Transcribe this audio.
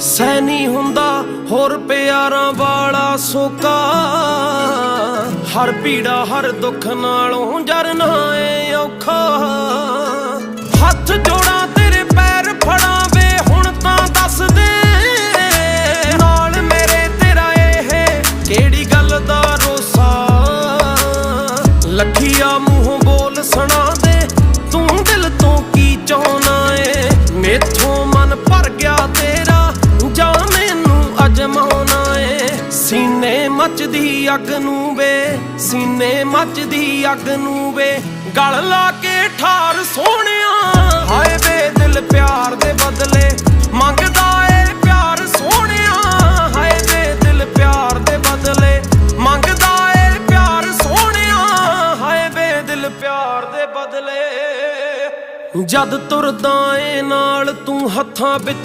ਸੈਨੀ ਹੁੰਦਾ ਹੋਰ ਪਿਆਰਾਂ ਵਾਲਾ ਸੋਕਾ। ਹਰ ਪੀੜਾ, ਹਰ ਦੁੱਖ ਨਾਲੋਂ ਜਰਨਾ ਏ ਔਖਾ। ਹੱਥ ਜੋੜਾਂ ਤੇਰੇ ਪੈਰ ਫੜਾਂ ਵੇ ਹੁਣ ਤਾਂ ਦੱਸ ਦੇ। ਨਾਲ ਮੇਰੇ ਤੇਰਾ ਇਹ ਕਿਹੜੀ ਗੱਲ ਦਾ ਰੋਸਾ। ਲੱਖੀਆ ਮੂੰਹੋਂ ਬੋਲ ਸੁਣਾ ਦੇ, ਤੂੰ ਦਿਲ ਤੋਂ ਕੀ ਚਾਹਨਾ ਏ? ਮੇਥੋਂ ਮੱਚਦੀ ਅੱਗ ਨੂੰ ਵੇ, ਸੀਨੇ ਮੱਚਦੀ ਅੱਗ ਨੂੰ ਵੇ, ਗਲ ਲਾ ਕੇ ਠਾਰ ਸੋਹਣਿਆ। ਹਾਏ ਵੇ ਦਿਲ ਪਿਆਰ ਦੇ ਬਦਲੇ, ਮੰਗਦਾ ਏ ਪਿਆਰ ਸੋਹਣਿਆ। ਹਾਏ ਵੇ ਦਿਲ ਪਿਆਰ ਦੇ ਬਦਲੇ, ਮੰਗਦਾ ਏ ਪਿਆਰ ਸੋਹਣਿਆ। ਹਾਏ ਵੇ ਦਿਲ ਪਿਆਰ ਦੇ ਬਦਲੇ, ਜਦ ਤੁਰਦਾ ਏ ਨਾਲ ਤੂੰ ਹੱਥਾਂ ਵਿੱਚ